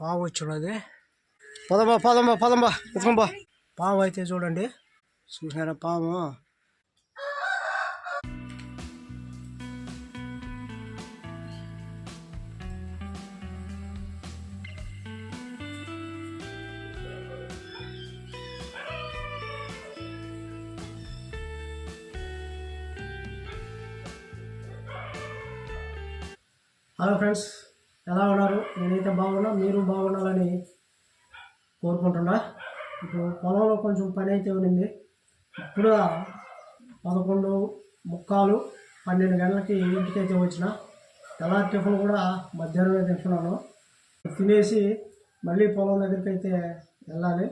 పావు వచ్చినది పదంబా పదంబా పదంబా ఎత్తుకోబా. పాము అయితే చూడండి. చూసారా పాము హలో ఫ్రెండ్స్. ఎలా ఉన్నారు? నేనైతే బాగున్నా మీరు బాగుండాలని కోరుకుంటున్నా. ఇప్పుడు పొలంలో కొంచెం పని అయితే ఉన్నింది. ఇప్పుడు పదకొండు ముక్కాలు పన్నెండు గంటలకి ఇంటికైతే వచ్చిన. ఎలా టిఫిన్ కూడా మధ్యాహ్నమే తింటున్నాను తినేసి మళ్ళీ పొలం దగ్గరికి అయితే వెళ్ళాలి.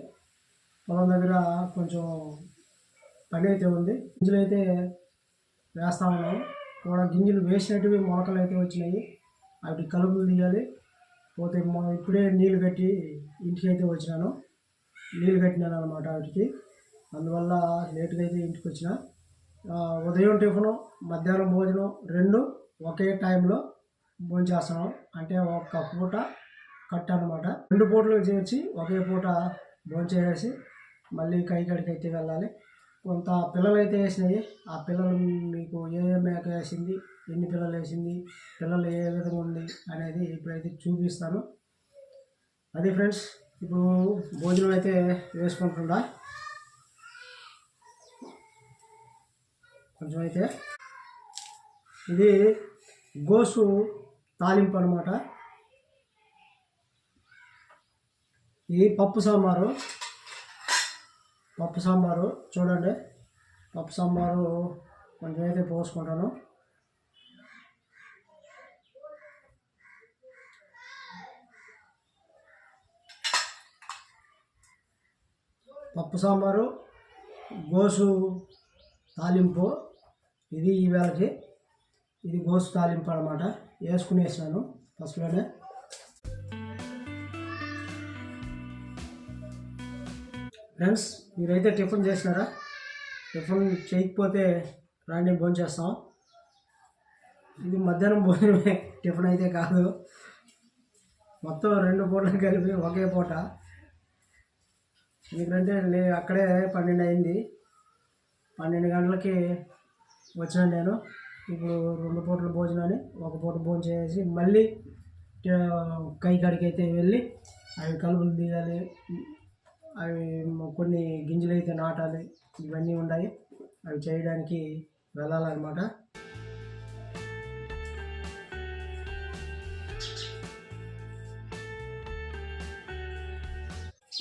పొలం దగ్గర కొంచెం పని అయితే ఉంది. గింజలు అయితే వేస్తా ఉన్నాం. కూడా గింజలు వేసినట్టువి మొలకలు అయితే వచ్చినాయి. వాటి కలుపులు తీయాలి. పోతే మా ఇప్పుడే నీళ్ళు కట్టి ఇంటికి అయితే వచ్చినాను. నీళ్ళు కట్టినాను అనమాట వాటికి అందువల్ల లేట్గా అయితే ఇంటికి వచ్చిన. ఉదయం టిఫిను మధ్యాహ్నం భోజనం రెండు ఒకే టైంలో భోంచేస్తాను అంటే ఒక్క పూట కట్ అనమాట రెండు పూటలు చేర్చి ఒకే పూట భోజనం మళ్ళీ కైకడికి అయితే వెళ్ళాలి. కొంత పిల్లలు అయితే వేసినాయి. ఆ పిల్లలు మీకు ఏ ఏ మేక వేసింది ఎన్ని పిల్లలు వేసింది పిల్లలు ఏ విధంగా ఉంది అనేది ఇప్పుడైతే చూపిస్తాను. అది ఫ్రెండ్స్ ఇప్పుడు భోజనం అయితే వేసుకుంటుండా కొంచెం అయితే. ఇది గోసు తాలింపు అనమాట ఇది పప్పు సాంబారు. పప్పు సాంబారు చూడండి. పప్పు సాంబారు కొంచెం అయితే పోసుకుంటాను. పప్పు సాంబారు గోసు తాలింపు. ఇది ఈవేళకి ఇది గోసు తాలింపు అనమాట వేసుకునేసాను ఫస్ట్లోనే. ఫ్రెండ్స్ మీరైతే టిఫిన్ చేసినారా? టిఫిన్ చేయకపోతే రాండి భోజనం చేస్తాం. ఇది మధ్యాహ్నం భోజనమే టిఫిన్ అయితే కాదు. మొత్తం రెండు పూటలు కలిపి ఒకే పూట. ఎందుకంటే అక్కడే పన్నెండు అయింది. పన్నెండు గంటలకి వచ్చాను నేను. ఇప్పుడు రెండు పూటల భోజనాన్ని ఒక పూట భోజనం చేసి మళ్ళీ కై కాడికి అయితే వెళ్ళి అవి కలుపులు తీయాలి. అవి కొన్ని గింజలు అయితే నాటాలి. ఇవన్నీ ఉన్నాయి అవి చేయడానికి వెళ్ళాలన్నమాట.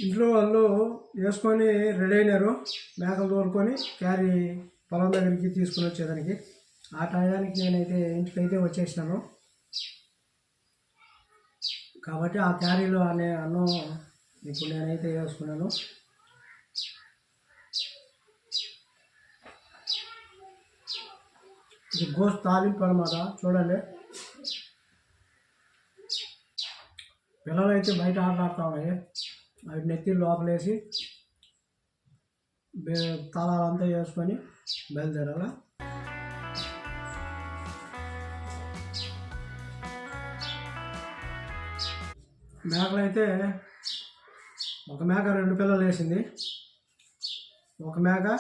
ఇంట్లో వాళ్ళు వేసుకొని రెడీ అయినారు. మేకలు తోలుకొని క్యారీ పొలం దగ్గరికి తీసుకుని వచ్చేదానికి. ఆ టయానికి నేనైతే ఇంటికైతే వచ్చేసినాను. కాబట్టి ఆ క్యారీలో అనే అన్నం ఇప్పుడు నేనైతే వేసుకున్నాను ఇది గోస్ తాలింపు అనమాట చూడండి పిల్లలు అయితే బయట ఆటలాడుతూ ఉన్నాయి అవి నెత్తి లోపలేసి బే తాళాలంతా వేసుకొని బయలుదేరాల మేకలు అయితే ఒక మేక రెండు పిల్లలు వేసింది. ఒక మేక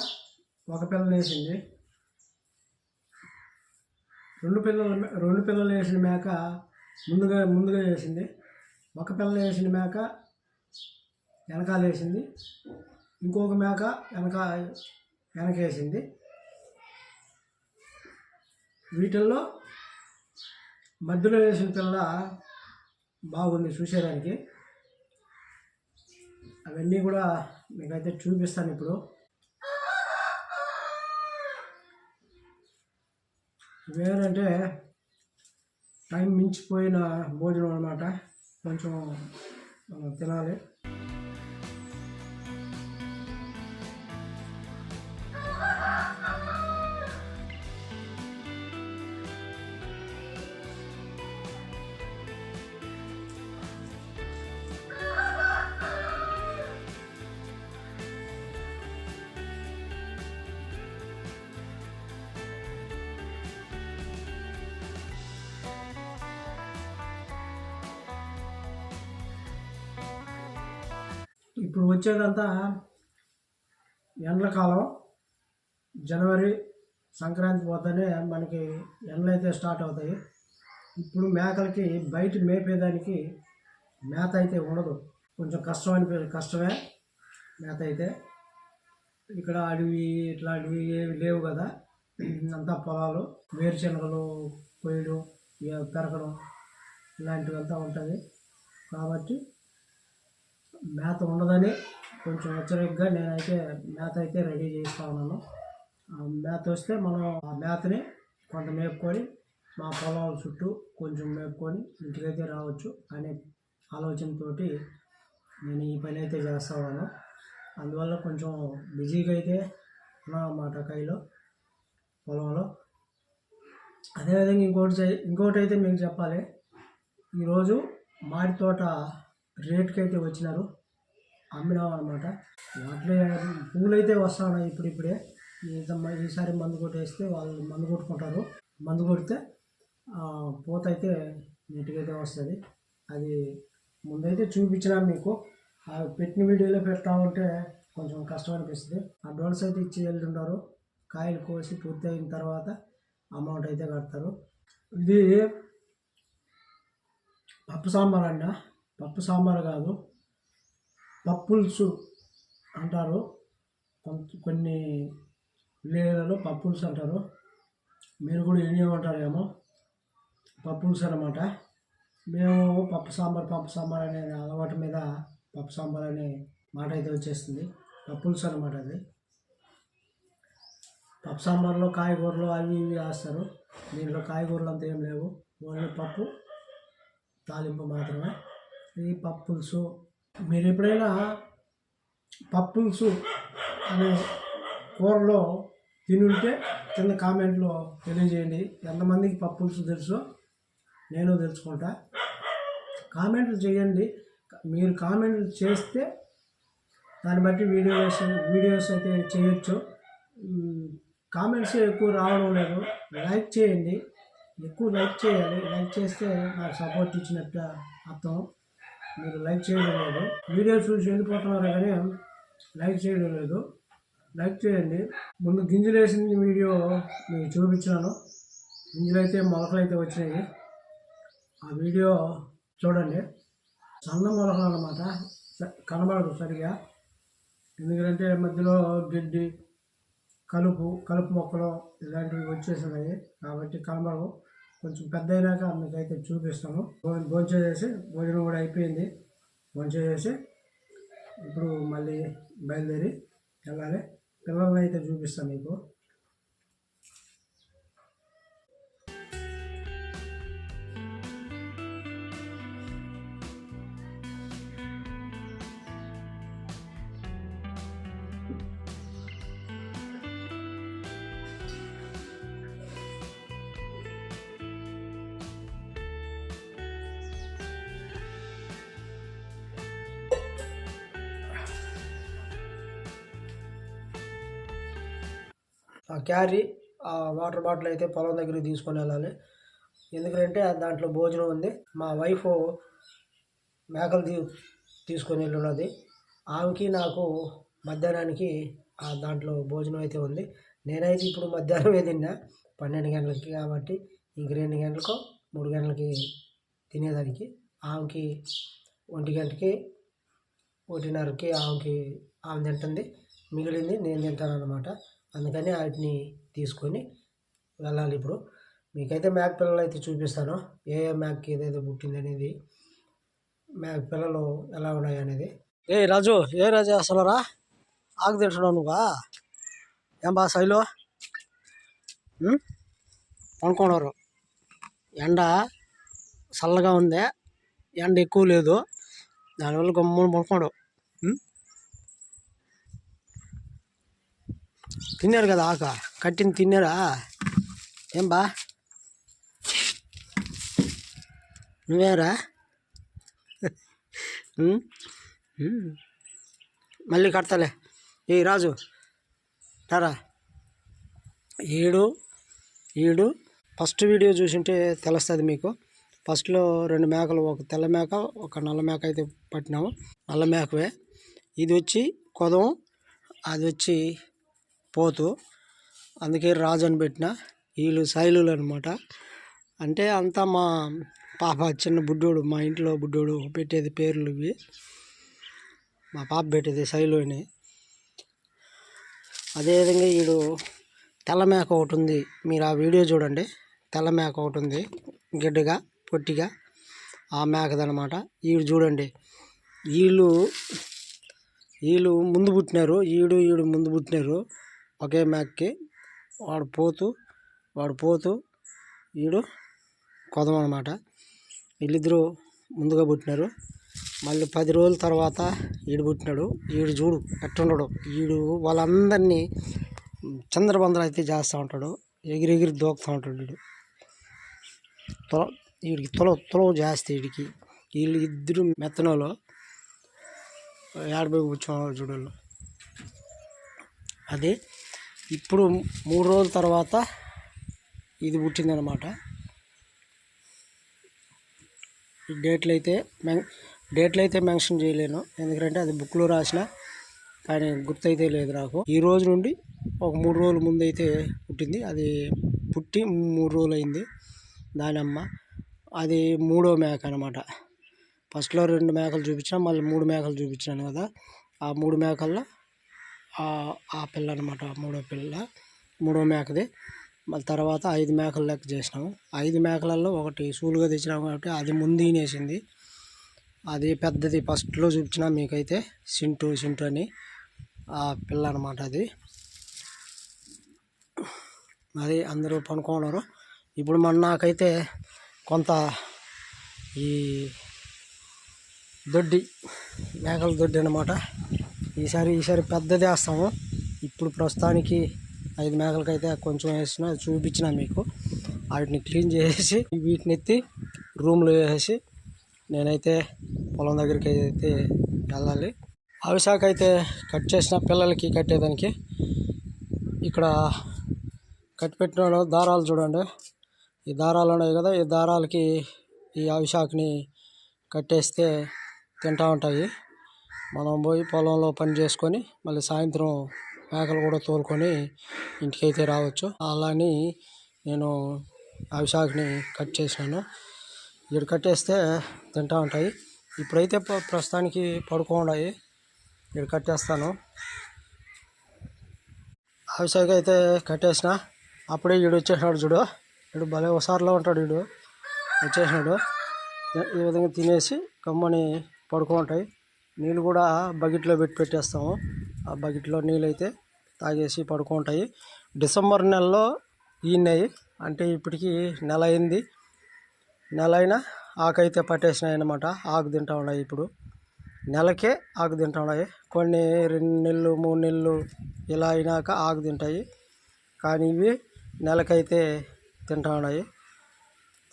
ఒక పిల్లలు వేసింది. రెండు పిల్లలు రెండు పిల్లలు వేసిన మేక ముందుగా ముందుగా వేసింది. ఒక పిల్లలు వేసిన మేక వెనకాల వేసింది. ఇంకొక మేక వెనక వెనక వేసింది. వీటిల్లో మధ్యలో వేసిన పిల్ల బాగుంది చూసేదానికి. అవన్నీ కూడా మీకైతే చూపిస్తాను ఇప్పుడు. వేరంటే టైం మించిపోయిన భోజనం అనమాట కొంచెం తినాలి. ఇప్పుడు వచ్చేదంతా ఎండ్లకాలం. జనవరి సంక్రాంతి పోతేనే మనకి ఎండలు అయితే స్టార్ట్ అవుతాయి. ఇప్పుడు మేకలకి బయట మేపేదానికి మేత అయితే ఉండదు. కొంచెం కష్టం అనిపే కష్టమే మేత అయితే. ఇక్కడ అడవి ఇట్లాంటివి ఏవి లేవు కదా. అంతా పొలాలు వేరుశనగలు కొయ్యడం ఇక పెరగడం ఇలాంటివంతా ఉంటుంది. కాబట్టి మేత ఉండదని కొంచెం హెచ్చరికగా నేనైతే మేత అయితే రెడీ చేస్తా ఉన్నాను. ఆ మేత వస్తే మనం ఆ మేతని కొంత మేపుకొని మా పొలాల చుట్టూ కొంచెం మేపుకొని ఇంటికైతే రావచ్చు అనే ఆలోచనతోటి నేను ఈ పని అయితే చేస్తా ఉన్నాను. అందువల్ల కొంచెం బిజీగా అయితే ఉన్నా అన్నమాట కైలో పొలంలో. అదేవిధంగా ఇంకోటి ఇంకోటి అయితే మీకు చెప్పాలి. ఈరోజు మాడి తోట రేట్కి అయితే వచ్చినారు. అమ్మినాం అనమాట వాటిలో పువ్వులు అయితే వస్తా ఉన్నాయి ఇప్పుడిప్పుడే ఈసారి మందు కొట్టేస్తే వాళ్ళు మందు కొట్టుకుంటారు. మందు కొడితే పూత అయితే నీట్గా వస్తుంది. అది ముందైతే చూపించినా మీకు. పెట్టిన వీడియోలో పెడతా కొంచెం కష్టం అనిపిస్తుంది అడ్వాన్స్ అయితే ఇచ్చి వెళ్తుంటారు కాయలు కోసి పూర్తి అయిన తర్వాత అమౌంట్ అయితే కడతారు. ఇది పప్పు సాంబార్ అన్న. పప్పు సాంబార్ కాదు పప్పుల్సు అంటారు. కొన్ని విలేజ్లలో పప్పుల్స్ అంటారు. మీరు కూడా వినేమంటారేమో పప్పుల్స్ అనమాట మేము పప్పు సాంబార్ పప్పు సాంబార్ అనే అలవాటు మీద పప్పు సాంబార్ అనే మాట అయితే వచ్చేస్తుంది. పప్పుల్స్ అనమాట అది. పప్పు సాంబార్లో కాయగూరలు అవి ఇవి వేస్తారు. దీంట్లో కాయగూరలు అంతా ఏం లేవు. ఓన్లీ పప్పు తాలింపు మాత్రమే. ఈ పప్పులుసు. మీరు ఎప్పుడైనా పప్పులుసు అనే కూరలో తినుంటే కింద కామెంట్లో తెలియజేయండి. ఎంతమందికి పప్పులుసు తెలుసో నేను తెలుసుకుంటా. కామెంట్లు చేయండి. మీరు కామెంట్లు చేస్తే దాన్ని బట్టి వీడియోస్ వీడియోస్ అయితే చేయొచ్చు. కామెంట్స్ ఎక్కువ రావడం లేదు. లైక్ చేయండి. ఎక్కువ లైక్ చేయాలి. లైక్ చేస్తే నాకు సపోర్ట్ ఇచ్చినట్టు అర్థం. మీరు లైక్ చేయడం లేదు. వీడియో చూసి వెళ్ళిపోతున్నారు కానీ లైక్ చేయడం లేదు. లైక్ చేయండి. ముందు గింజలు వేసిన వీడియో మీకు చూపించాను. గింజలు అయితే మొలకలు అయితే వచ్చినాయి. ఆ వీడియో చూడండి. సన్న మొలకలు అన్నమాట. స- కనబడదు సరిగా. ఎందుకంటే మధ్యలో గడ్డి కలుపు కలుపు మొక్కలు ఇలాంటివి వచ్చేసినాయి. కాబట్టి కనబడవు. కొంచెం పెద్ద అయినాక మీకైతే చూపిస్తాము. భో- భోజనం చేసి భోజనం కూడా అయిపోయింది. భోజనం చేసి ఇప్పుడు మళ్ళీ బయలుదేరి వెళ్ళాలి. పిల్లల్ని అయితే చూపిస్తాను మీకు. క్యారీ ఆ వాటర్ బాటిల్ అయితే పొలం దగ్గరికి తీసుకొని వెళ్ళాలి. ఎందుకంటే దాంట్లో భోజనం ఉంది. మా వైఫ్ మేకలు తీ తీసుకొని వెళ్ళున్నది ఆమెకి నాకు మధ్యాహ్నానికి ఆ దాంట్లో భోజనం అయితే ఉంది. నేనైతే ఇప్పుడు మధ్యాహ్నమే తిన్నా. పన్నెండు గంటలకి కాబట్టి ఇంక రెండు గంటలకో మూడు గంటలకి తినేదానికి ఆమెకి ఒంటి గంటకి ఒకటిన్నరకి ఆమెకి ఆమె తింటుంది. మిగిలింది నేను తింటాను అనమాట అందుకని వాటిని తీసుకొని వెళ్ళాలి ఇప్పుడు. మీకైతే మేక పిల్లలు అయితే చూపిస్తాను. ఏ ఏ మేకకి ఏదైతే పుట్టింది అనేది మేక పిల్లలు ఎలా ఉన్నాయి అనేది. ఏ రాజు ఏ రాజు అసలు రా? ఆకు తింటున్నావు నువ్వా? ఏం బా శైలు? పనుకున్నారు. ఎండ చల్లగా ఉంది. ఎండ ఎక్కువ లేదు. దానివల్ల గమ్మున పనుకోడు తిన్నారు కదా ఆక. కట్టింది తిన్నారా? ఏం బా నువ్వేరా మళ్ళీ కడతలే. ఏ రాజు రారా? ఏడు ఏడు. ఫస్ట్ వీడియో చూసింటే తెలుస్తుంది మీకు. ఫస్ట్లో రెండు మేకలు ఒక తెల్ల మేక ఒక నల్ల మేక అయితే పట్టినాము. నల్ల మేకవే. ఇది వచ్చి కొదం అది వచ్చి పోతు అందుకే రాజు అని పెట్టిన వీళ్ళు శైలులు అనమాట అంటే అంతా మా పాప చిన్న బుడ్డోడు మా ఇంట్లో బుడ్డోడు పెట్టేది పేర్లు ఇవి. మా పాప పెట్టేది శైలు అని. అదేవిధంగా వీడు తెల్ల మేక ఒకటి ఉంది. మీరు ఆ వీడియో చూడండి. తెల్ల మేక ఒకటి ఉంది. గిడ్డగా పొట్టిగా ఆ మేకదనమాట వీడు చూడండి. వీళ్ళు వీళ్ళు ముందు పుట్టినారు. ఈడు ఈడు ముందు పుట్టినారు. ఒకే మ్యాక్కి వాడు పోతూ వాడు పోతూ వీడు కొదం అనమాట వీళ్ళిద్దరూ ముందుగా పుట్టినారు. మళ్ళీ పది రోజుల తర్వాత ఈడు పుట్టినాడు. ఈడు చూడు ఎట్టుండడు ఈడు వాళ్ళందరినీ చంద్రబందర అయితే చేస్తూ ఉంటాడు. ఎగిరి ఎగిరి దూకుతూ ఉంటాడు వీడు తొల వీడికి తొల తొలవ చేస్తే వీడికి వీళ్ళు ఇద్దరు మెత్తనోళ్ళు. ఏడబై కూర్చోవాలి చూడాలి అది ఇప్పుడు మూడు రోజుల తర్వాత ఇది పుట్టిందనమాట. ఈ డేట్లు అయితే మెన్ డేట్లు అయితే మెన్షన్ చేయలేను. ఎందుకంటే అది బుక్లో రాసిన కానీ గుర్తయితే లేదు నాకు. ఈ రోజు నుండి ఒక మూడు రోజుల ముందు అయితే పుట్టింది. అది పుట్టి మూడు రోజులు అయింది దాని అమ్మ అది మూడో మేక అనమాట. ఫస్ట్లో రెండు మేకలు చూపించాను మళ్ళీ మూడు మేకలు చూపించాను కదా. ఆ మూడు మేకల్లో ఆ- పిల్ల అనమాట మూడో పిల్ల మూడో మేకది. మళ్ళీ తర్వాత ఐదు మేకలు లెక్క చేసినాము. ఐదు మేకలలో ఒకటి సూలుగా తెచ్చినాము కాబట్టి అది ముందు ఈనేసింది. అది పెద్దది ఫస్ట్లో చూపించిన మీకైతే సింటు సింటు అని ఆ పిల్ల అనమాట అది. అది అందరూ పనుకోన్నారు ఇప్పుడు మన నాకైతే కొంత ఈ దొడ్డి మేకల దొడ్డి అనమాట ఈసారి ఈసారి పెద్దది వేస్తాము ఇప్పుడు ప్రస్తుతానికి ఐదు మేకలకైతే కొంచెం వేసిన చూపించిన మీకు. వాటిని క్లీన్ చేసేసి వీటిని ఎత్తి రూమ్లో వేసేసి నేనైతే పొలం దగ్గరికి అయితే వెళ్ళాలి. అవిశాఖ అయితే కట్ చేసిన పిల్లలకి కట్టేదానికి ఇక్కడ కట్ పెట్టిన దారాలు చూడండి. ఈ దారాలు ఉన్నాయి కదా ఈ దారాలకి ఈ అవిశాఖని కట్టేస్తే తింటూ ఉంటాయి. మనం పోయి పొలంలో పని చేసుకొని మళ్ళీ సాయంత్రం మేకలు కూడా తోలుకొని ఇంటికి అయితే రావచ్చు. అలాని నేను అవిశాఖని కట్ చేసినాను. ఇక్కడ కట్టేస్తే తింటూ ఉంటాయి. ఇప్పుడైతే ప్రస్తుతానికి పడుకోండాయి ఇక్కడ కట్టేస్తాను. అవిశాఖ అయితే కట్టేసిన. అప్పుడే ఈడు వచ్చేసినాడు చూడు. వీడు భలే ఒకసారిలో ఉంటాడు వీడు వచ్చేసినాడు. ఈ విధంగా తినేసి కమ్మని పడుకుంటాయి నీళ్ళు కూడా బకెట్లో పెట్టి పెట్టేస్తాము. ఆ బకెట్లో నీళ్ళు అయితే తాగేసి పడుకుంటాయి. డిసెంబర్ నెలలో ఈనాయి అంటే ఇప్పటికీ నెల అయింది. నెల అయినా ఆకు అయితే పట్టేసినాయి అన్నమాట ఆకు తింటా ఉన్నాయి ఇప్పుడు. నెలకే ఆకు తింటా ఉన్నాయి. కొన్ని రెండు నెలలు మూడు నెలలు ఇలా అయినాక ఆకు తింటాయి. కానీ ఇవి నెలకైతే తింటా ఉన్నాయి.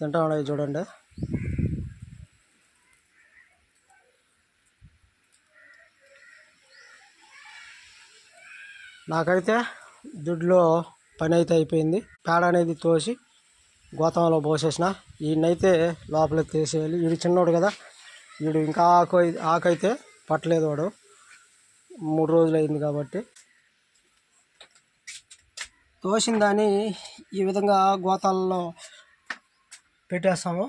తింటా ఉన్నాయి చూడండి. నాకైతే దుడ్లో పని అయితే అయిపోయింది. పేడ అనేది తోసి గోతంలో పోసేసిన. ఈయనైతే లోపల తీసేయాలి. వీడు చిన్నోడు కదా. వీడు ఇంకా ఆకు ఆకైతే ఆకు అయితే పట్టలేదు వాడు. మూడు రోజులు అయింది కాబట్టి. తోసిన దాన్ని ఈ విధంగా గోతాలలో పెట్టేస్తాము.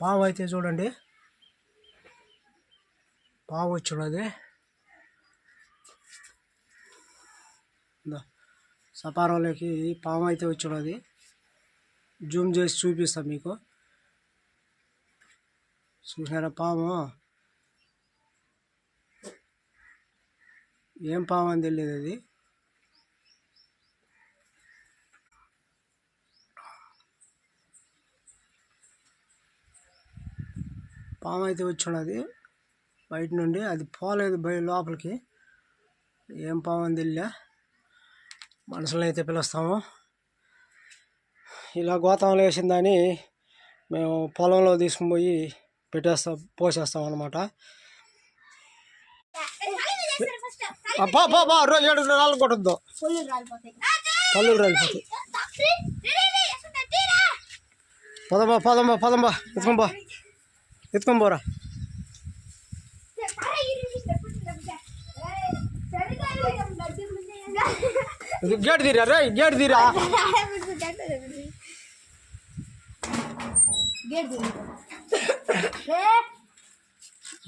పాము అయితే చూడండి పాము వచ్చినది సపారోలోకి పాము అయితే వచ్చినది జూమ్ చేసి చూపిస్తాను మీకు. చూసారా పాము? ఏం పాము అని తెలియదు అది. పాము అయితే వచ్చినది బయట నుండి అది పోలేదు బయ లోపలికి. ఏం పాము అని తెలియలే. మనుషులను అయితే పిలుస్తాము. ఇలా గోతంలో వేసిందని మేము పొలంలో తీసుకుని పోయి పెట్టేస్తాం పోసేస్తాం అనమాట బా బా బా ఏడు నాలుగు కొట్టద్దు. పళ్ళు రాలిపోతాయి. పదమ్మా పదమ్మా పదమ్మా ఎత్తుకొని బా ఇది గేట్ తీరా రే గేట్ తీరా గేట్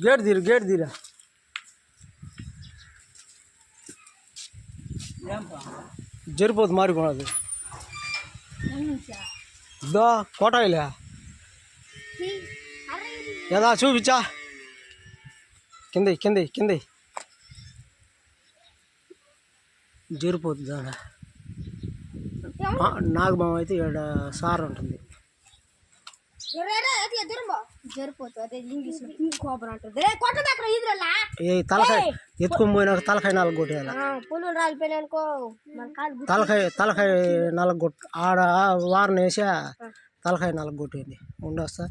గేట్ తీరు గేట్ తీరా జరిపోతుంది మారిపోనది దా కోటాయిలే ఏదా చూపించా కింది కింది కింది జరిపోతుంది దాని నాగబామ అయితే ఇక్కడ సార్ ఉంటుంది. తలకాయ ఎత్తుకొని పోయినాక తలకాయ నాలుగు కొట్టేయాలి. తలకాయ తలకాయ నాలుగు కొట్టు ఆడ వారం వేసా తలకాయ నాలుగు కొట్టేయండి. ఉండొస్తా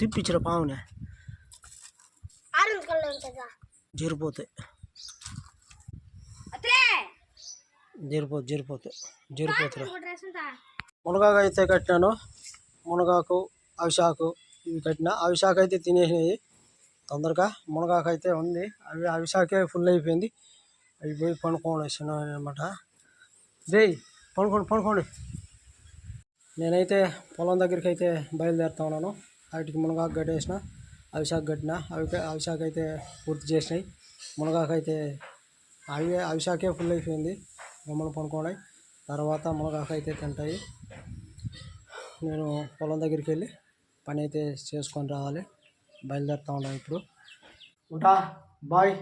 తిప్పించిన పావునే ఆరెంజ్ కలర్ ఉంటుందా? జరిపోతాయి. జరిపోతు జరిపోతాయి మునగాకు అయితే కట్టినాను. మునగాకు అవిశాకు ఇవి కట్టిన. అవిశాకు అయితే తినేసినాయి. తొందరగా మునగాకు అయితే ఉంది. అవి అవిశాకే ఫుల్ అయిపోయింది. అవి పోయి పండుకోండి వచ్చినాను అనమాట రే పండుకోండి పండుకోండి నేనైతే పొలం దగ్గరికి అయితే బయలుదేరుతా ఉన్నాను. వాటికి మునగాకు కట్టేసిన. అవిశాఖ కట్టిన అవి అవిశాఖ అయితే పూర్తి చేసినాయి. మునగాకు అయితే అవి అవిశాఖే ఫుల్ అయిపోయింది. బొమ్మలు పనుకోండి తర్వాత మునగాకు అయితే తింటాయి. నేను పొలం దగ్గరికి వెళ్ళి పని అయితే చేసుకొని రావాలి. బయలుదేరుతా ఉన్నాను ఇప్పుడు. ఉంటా బాయ్.